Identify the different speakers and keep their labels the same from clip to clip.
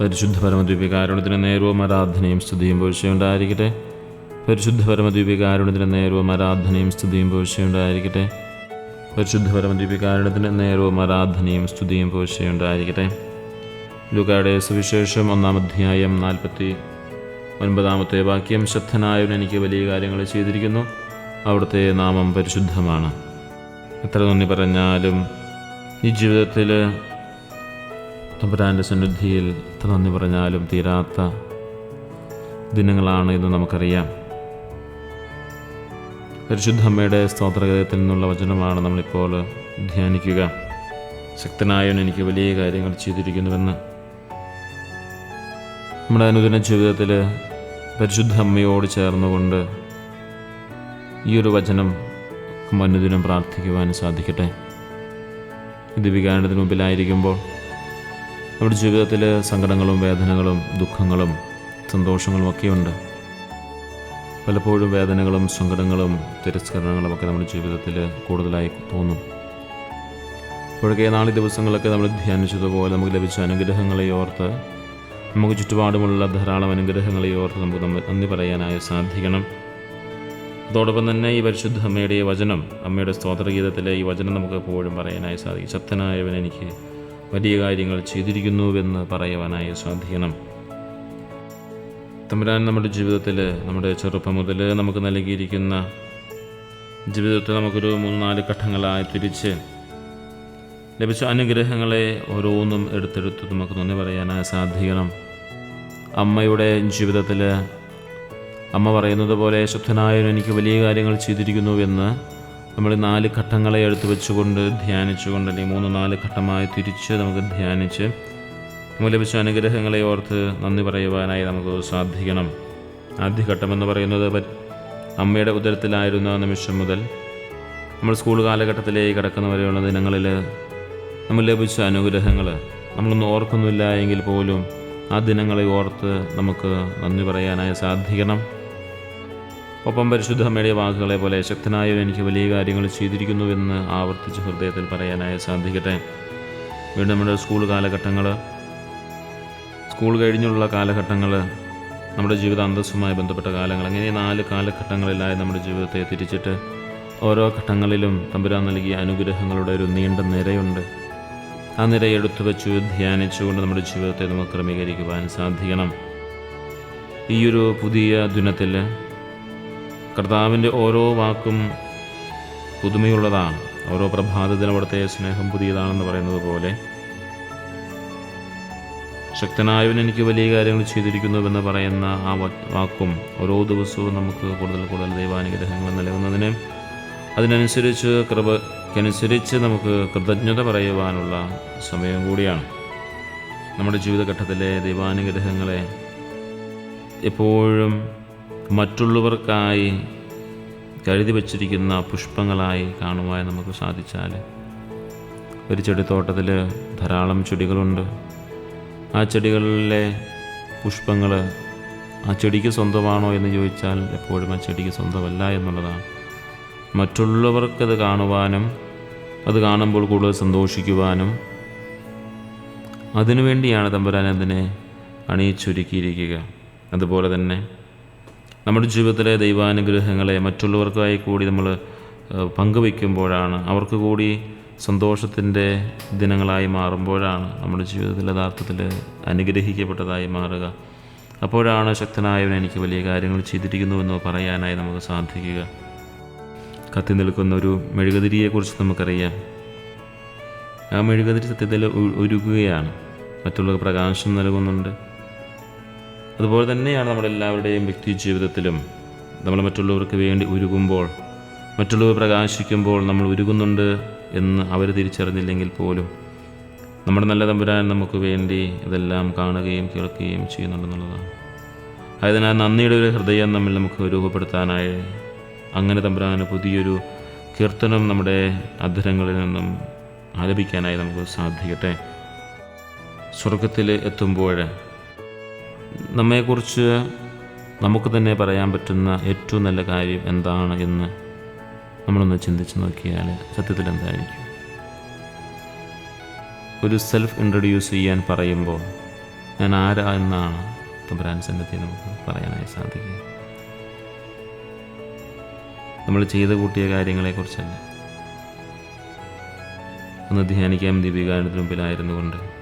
Speaker 1: പരിശുദ്ധ പരമദ്വീപികാരുണത്തിന് നേരവും ആരാധനയും സ്തുതിയും പോഴ്ചയുണ്ടായിരിക്കട്ടെ. പരിശുദ്ധ പരമദ്വീപികാരുണത്തിന് നേരവും ആരാധനയും സ്തുതിയും പോഴ്ചയുണ്ടായിരിക്കട്ടെ. പരിശുദ്ധ പരമദ്വീപികാരുണത്തിന് നേരവും ആരാധനയും സ്തുതിയും പോഴ്ചയുണ്ടായിരിക്കട്ടെ. ലുക്കായുടെ സുവിശേഷം ഒന്നാം അധ്യായം നാൽപ്പത്തി ഒൻപതാമത്തെ വാക്യം ശ്രദ്ധനായവൻ എനിക്ക് വലിയ കാര്യങ്ങൾ ചെയ്തിരിക്കുന്നു. അവിടുത്തെ നാമം പരിശുദ്ധമാണ്. എത്ര നന്ദി പറഞ്ഞാലും ഈ ജീവിതത്തിൽ തമ്പുരാന്റെ സന്നിധിയിൽ എത്ര നന്ദി പറഞ്ഞാലും തീരാത്ത ദിനങ്ങളാണ് എന്ന് നമുക്കറിയാം. പരിശുദ്ധമ്മയുടെ സ്തോത്രഗീതത്തിൽ നിന്നുള്ള വചനമാണ് നമ്മളിപ്പോൾ ധ്യാനിക്കുക. ശക്തനായവൻ എനിക്ക് വലിയ കാര്യങ്ങൾ ചെയ്തിരിക്കുന്നുവെന്ന്. നമ്മുടെ അനുദിന ജീവിതത്തിൽ പരിശുദ്ധ അമ്മയോട് ചേർന്നുകൊണ്ട് ഈ ഒരു വചനം അനുദിനം പ്രാർത്ഥിക്കുവാൻ സാധിക്കട്ടെ. ഇത് വികാരണത്തിന് മുമ്പിലായിരിക്കുമ്പോൾ നമ്മുടെ ജീവിതത്തിൽ സങ്കടങ്ങളും വേദനകളും ദുഃഖങ്ങളും സന്തോഷങ്ങളും ഒക്കെയുണ്ട്. പലപ്പോഴും വേദനകളും സങ്കടങ്ങളും തിരസ്കരണങ്ങളും ഒക്കെ നമ്മുടെ ജീവിതത്തിൽ കൂടുതലായി തോന്നും. ഇപ്പോഴൊക്കെ നാല് ദിവസങ്ങളൊക്കെ നമ്മൾ ധ്യാനിച്ചതുപോലെ നമുക്ക് ലഭിച്ച അനുഗ്രഹങ്ങളെ ഓർത്ത് നമുക്ക് ചുറ്റുപാടുമുള്ള ധാരാളം അനുഗ്രഹങ്ങളെ ഓർത്ത് നമുക്ക് നമ്മൾ നന്ദി പറയാനായി സാധിക്കണം. അതോടൊപ്പം തന്നെ ഈ പരിശുദ്ധ അമ്മയുടെ വചനം അമ്മയുടെ സ്തോത്രഗീതത്തിലെ ഈ വചനം നമുക്ക് എപ്പോഴും പറയാനായി സാധിക്കും. ശക്തനായവൻ എനിക്ക് വലിയ കാര്യങ്ങൾ ചെയ്തിരിക്കുന്നുവെന്ന് പറയുവാനായി സാധിക്കണം തമ്പുരാൻ നമ്മുടെ ജീവിതത്തിൽ നമ്മുടെ ചെറുപ്പം മുതൽ നമുക്ക് നൽകിയിരിക്കുന്ന ജീവിതത്തിൽ നമുക്കൊരു മൂന്ന് നാല് ഘട്ടങ്ങളായി തിരിച്ച് ലഭിച്ച അനുഗ്രഹങ്ങളെ ഓരോന്നും എടുത്തെടുത്ത് നമുക്ക് നന്ദി പറയാനായി സാധിക്കണം. അമ്മയുടെ ജീവിതത്തിൽ അമ്മ പറയുന്നത് പോലെ ശുദ്ധനായവൻ എനിക്ക് വലിയ കാര്യങ്ങൾ ചെയ്തിരിക്കുന്നു എന്ന് നമ്മൾ നാല് ഘട്ടങ്ങളെ എടുത്തു വെച്ചുകൊണ്ട് ധ്യാനിച്ചുകൊണ്ട് അല്ലെങ്കിൽ മൂന്ന് നാല് ഘട്ടമായി തിരിച്ച് നമുക്ക് ധ്യാനിച്ച് നമുക്ക് ലഭിച്ച അനുഗ്രഹങ്ങളെ ഓർത്ത് നന്ദി പറയുവാനായി നമുക്ക് സാധിക്കണം. ആദ്യഘട്ടം എന്ന് പറയുന്നത് അമ്മയുടെ ഉദരത്തിലായിരുന്ന നിമിഷം മുതൽ നമ്മൾ സ്കൂൾ കാലഘട്ടത്തിലേക്ക് കടക്കുന്ന വരെയുള്ള ദിനങ്ങളിൽ നമ്മൾ ലഭിച്ച അനുഗ്രഹങ്ങൾ നമ്മളൊന്നും ഓർക്കുന്നില്ല എങ്കിൽ പോലും ആ ദിനങ്ങളെ ഓർത്ത് നമുക്ക് നന്ദി പറയാനായി സാധിക്കണം. ഒപ്പം പരിശുദ്ധ അമ്മയുടെ വാക്കുകളെ പോലെ ശക്തനായവൻ എനിക്ക് വലിയ കാര്യങ്ങൾ ചെയ്തിരിക്കുന്നുവെന്ന് ആവർത്തിച്ച് ഹൃദയത്തിൽ പറയാനായി സാധിക്കട്ടെ. വീണ്ടും നമ്മുടെ സ്കൂൾ കാലഘട്ടങ്ങൾ സ്കൂൾ കഴിഞ്ഞുള്ള കാലഘട്ടങ്ങൾ നമ്മുടെ ജീവിത അന്തസ്സുമായി ബന്ധപ്പെട്ട കാലങ്ങൾ അങ്ങനെ നാല് കാലഘട്ടങ്ങളിലായി നമ്മുടെ ജീവിതത്തെ തിരിച്ചിട്ട് ഓരോ ഘട്ടങ്ങളിലും തമ്പുരാൻ നൽകിയ അനുഗ്രഹങ്ങളുടെ ഒരു നീണ്ട നിരയുണ്ട്. ആ നിര എടുത്തു വെച്ചു ധ്യാനിച്ചുകൊണ്ട് നമ്മുടെ ജീവിതത്തെ നമുക്ക് ക്രമീകരിക്കുവാൻ സാധിക്കണം. ഈയൊരു പുതിയ ദിനത്തിൽ കർത്താവിന്റെ ഓരോ വാക്കും പുതുമയുള്ളതാണ്. ഓരോ പ്രഭാതത്തിനും അവിടുത്തെ സ്നേഹം പുതിയതാണെന്ന് പറയുന്നത് പോലെ ശക്തനായവൻ എനിക്ക് വലിയ കാര്യങ്ങൾ ചെയ്തിരിക്കുന്നുവെന്ന് പറയുന്ന ആ വാക്കും ഓരോ ദിവസവും നമുക്ക് കൂടുതൽ കൂടുതൽ ദൈവാനുഗ്രഹങ്ങൾ നൽകുന്നതിന് അതിനനുസരിച്ച് കൃപയ്ക്കനുസരിച്ച് നമുക്ക് കൃതജ്ഞത പറയുവാനുള്ള സമയം കൂടിയാണ്. നമ്മുടെ ജീവിതഘട്ടത്തിലെ ദൈവാനുഗ്രഹങ്ങളെ എപ്പോഴും മറ്റുള്ളവർക്കായി കരുതി വച്ചിരിക്കുന്ന പുഷ്പങ്ങളായി കാണുവാൻ നമുക്ക് സാധിച്ചാൽ ഒരു ചെടിത്തോട്ടത്തിൽ ധാരാളം ചെടികളുണ്ട്. ആ ചെടികളിലെ പുഷ്പങ്ങൾ ആ ചെടിക്ക് സ്വന്തമാണോ എന്ന് ചോദിച്ചാൽ എപ്പോഴും ആ ചെടിക്ക് സ്വന്തമല്ല എന്നുള്ളതാണ്. മറ്റുള്ളവർക്കത് കാണുവാനും അത് കാണുമ്പോൾ കൂടുതൽ സന്തോഷിക്കുവാനും അതിനുവേണ്ടിയാണ് തമ്പുരാൻ അതിനെ അണിയിച്ചൊരുക്കിയിരിക്കുക. അതുപോലെ തന്നെ നമ്മുടെ ജീവിതത്തിലെ ദൈവാനുഗ്രഹങ്ങളെ മറ്റുള്ളവർക്കായി കൂടി നമ്മൾ പങ്കുവയ്ക്കുമ്പോഴാണ് അവർക്ക് കൂടി സന്തോഷത്തിന്റെ ദിനങ്ങളായി മാറുമ്പോഴാണ് നമ്മുടെ ജീവിതത്തിൽ യഥാർത്ഥത്തിൽ അനുഗ്രഹിക്കപ്പെട്ടതായി മാറുക. അപ്പോഴാണ് ശക്തനായവൻ എനിക്ക് വലിയ കാര്യങ്ങൾ ചെയ്തിരിക്കുന്നുവെന്ന് പറയാനായി നമുക്ക് സാധിക്കുക. കത്തി നിൽക്കുന്ന ഒരു മെഴുകുതിരിയെക്കുറിച്ച് നമുക്കറിയാം. ആ മെഴുകുതിരി സത്യത്തിൽ ഒരുക്കുകയാണ് മറ്റുള്ളവർക്ക് പ്രകാശം നൽകുന്നുണ്ട്. അതുപോലെ തന്നെയാണ് നമ്മളെല്ലാവരുടെയും വ്യക്തി ജീവിതത്തിലും നമ്മൾ മറ്റുള്ളവർക്ക് വേണ്ടി ഉരുകുമ്പോൾ മറ്റുള്ളവർ പ്രകാശിക്കുമ്പോൾ നമ്മൾ ഉരുകുന്നുണ്ട് എന്ന് അവർ തിരിച്ചറിഞ്ഞില്ലെങ്കിൽ പോലും നമ്മുടെ നല്ല തമ്പുരാൻ നമുക്ക് വേണ്ടി ഇതെല്ലാം കാണുകയും കേൾക്കുകയും ചെയ്യുന്നുണ്ടെന്നുള്ളതാണ്. ആയതിനാൽ നന്ദിയുടെ ഒരു ഹൃദയം നമ്മൾ നമുക്ക് രൂപപ്പെടുത്താനായി അങ്ങനെ തമ്പുരാന് പുതിയൊരു കീർത്തനം നമ്മുടെ അധരങ്ങളിൽ നിന്നും ആലപിക്കാനായി നമുക്ക് സാധിക്കട്ടെ. സ്വർഗത്തിൽ എത്തുമ്പോൾ നമ്മെക്കുറിച്ച് നമുക്ക് തന്നെ പറയാൻ പറ്റുന്ന ഏറ്റവും നല്ല കാര്യം എന്താണ് എന്ന് നമ്മളൊന്ന് ചിന്തിച്ച് നോക്കിയാൽ സത്യത്തിൽ എന്തായിരിക്കും? ഒരു സെൽഫ് ഇൻട്രൊഡ്യൂസ് ചെയ്യാൻ പറയുമ്പോൾ ഞാൻ ആരാ എന്നാണ് തമ്പുരാൻ സന്നദ്ധി നമുക്ക് പറയാനായി സാധിക്കുക. നമ്മൾ ചെയ്ത് കൂട്ടിയ കാര്യങ്ങളെക്കുറിച്ചല്ല. ഒന്ന് ധ്യാനിക്കാം ദീപികാരത്തിന് മുമ്പിലായിരുന്നു കൊണ്ട്.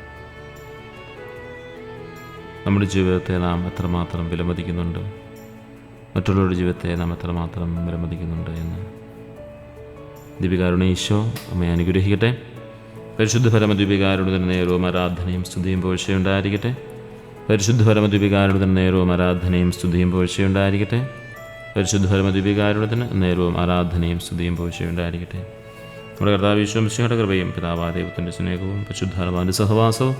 Speaker 1: നമ്മുടെ ജീവിതത്തെ നാം എത്രമാത്രം വിലമതിക്കുന്നുണ്ട്? മറ്റുള്ളവരുടെ ജീവിതത്തെ നാം എത്രമാത്രം വിലമതിക്കുന്നുണ്ട് എന്ന്. ദീപികാരുണ ഈശോ അമ്മയെ അനുഗ്രഹിക്കട്ടെ. പരിശുദ്ധ പരമദ്വീപികാരുടെ നേരവും ആരാധനയും സ്തുതിയും പോഴ്ചയുണ്ടായിരിക്കട്ടെ പരിശുദ്ധ പരമദ്വീപികാരുടെ നേരവും ആരാധനയും സ്തുതിയും പോഴ്ചയുണ്ടായിരിക്കട്ടെ പരിശുദ്ധ പരമദ്വീപികാരുടെ നേരവും ആരാധനയും സ്തുതിയും പോഴ്ചയുണ്ടായിരിക്കട്ടെ നമ്മുടെ കർത്താവ് വിശ്വംശയുടെ കൃപയും പിതാവാ ദൈവത്തിന്റെ സ്നേഹവും പരിശുദ്ധാത്മാവിന്റെ സഹവാസവും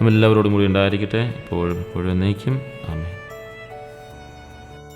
Speaker 1: നമ്മെല്ലാവരോടും കൂടി ഉണ്ടായിരിക്കട്ടെ. ഇപ്പോഴും ഇപ്പോഴും എന്നേക്കും. ആമേ